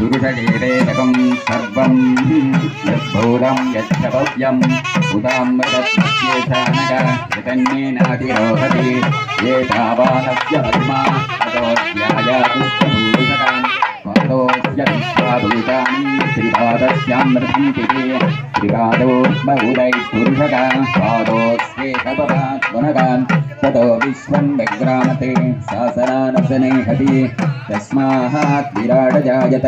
పురుషయేదేకం సర్వం యద్భూతం యచ్చభవ్యం ఉదామృతస్యేషానగ చైతన్యేనాతిరోహతి ఏ తావానస్య మహిమా అతోధ్యాయాతుష్టభూషకాన్ పాదోస్య విశ్వాభూతాని త్రిపాదస్యామృతం పితే త్రిపాదో బహుదై పురుషక పాదోస్యేకపరాత్మనగాన్ తతో విశ్వం तस्मात् विराडजायत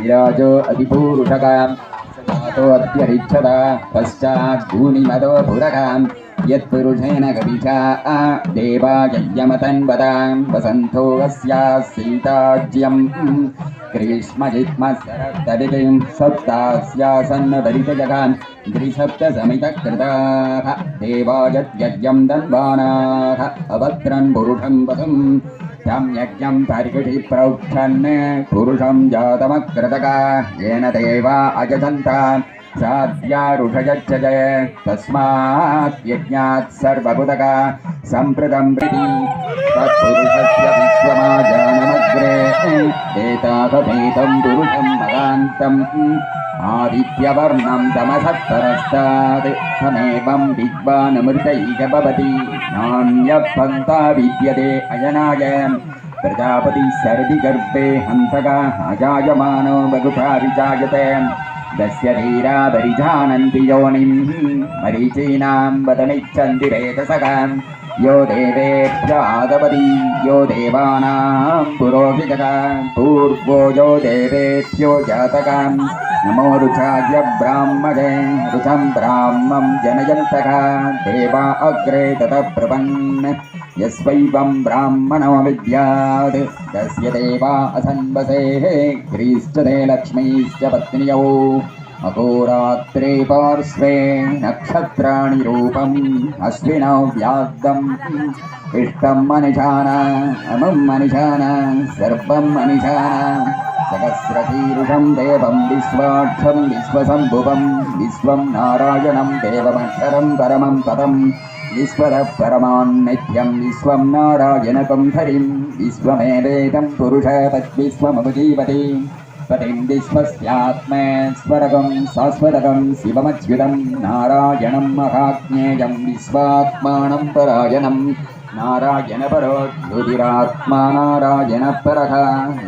विराजो अतिपूरुषकाम् सदातोऽप्यरिच्छदा पश्चात् भूनिमदो पुरकाम् यत्पुरुषेण कविषा देवा यज्ञमतन्वदां वसन्तो अस्याः सीताज्यं ग्रीष्मजित्मसरतरितिं तं यज्ञं परिकुटि प्रोक्षन् पुरुषं जातमकृतका येन देवा अजन्ता साध्यारुषयच्च जय तस्मात् यज्ञात् सर्वभुतका सम्प्रतं प्रति तत्पुरुषस्य विश्वमाजानमग्रे एतावभेदं पुरुषं मदान्तम् आदित्यवर्णं तमसत्तरस्तात् तमेवं विद्वानमृतैक भवति नान्यपन्था विद्यते अयनाय प्रजापतिः सर्दिगर्भे हन्तका अजायमानो बहुधा विजायते दस्य परिजानन्ति योनिं मरीचीनां वदनिच्छन्ति रेतसकां यो देवेभ्यादपति यो देवानां पुरोहितका पूर्वो यो देवेभ्यो जातकां नमो रुचाय ब्राह्मणे रुचं ब्राह्मं जनयन्तका देवा अग्रे ततः प्रपन् यस्वैवं ब्राह्मणो विद्यात् तस्य देवा असन्वसेः ग्रीश्चते लक्ष्मीश्च पत्न्यौ అహోరాత్రే పార్శ్వే నక్షత్రాణి రూపం అశ్విన వ్యాప్తం ఇష్టం మనిషాన అమం మనిషాన సర్వం మనిషాన సహస్రశీర్షం దేవం విశ్వాక్షం విశ్వసంభువం విశ్వం నారాయణం దేవమక్షరం పరమం పదం విశ్వద పరమాన్నిత్యం విశ్వం నారాయణకం హరిం విశ్వమేవేదం పురుష తద్విశ్వమవజీవతి पतिं विश्वस्यात्मेश्वरकं शाश्वतकं शिवमच्युतं नारायणं महाज्ञेयं विश्वात्मानं परायणं नारायणपरो ज्योतिरात्मा नारायणपरः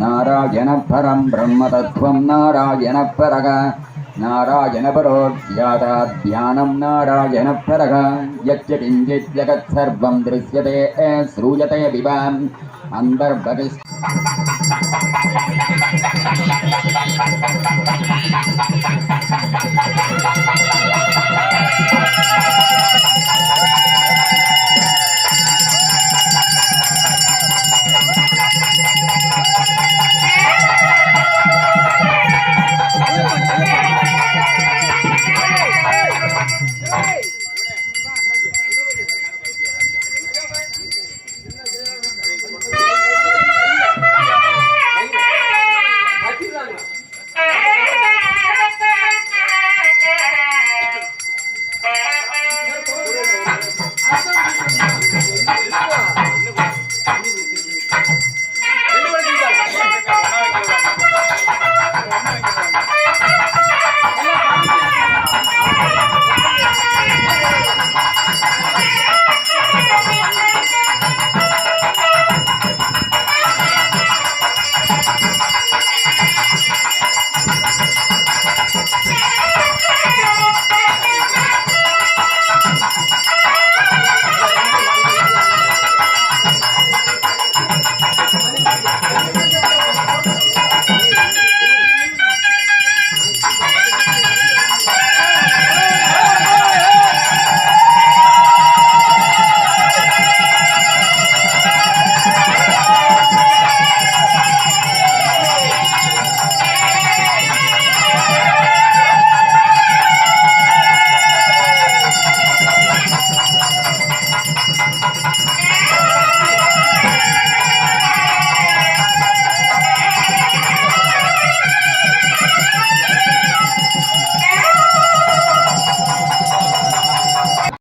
नारायणपरं ब्रह्मतत्त्वं नारायणपरः नारायणपरो ध्यानं नारायणपरः यच्च किञ्चित् जगत् सर्वं दृश्यते श्रूयते विवाम् அன்பர் பரிஸ்.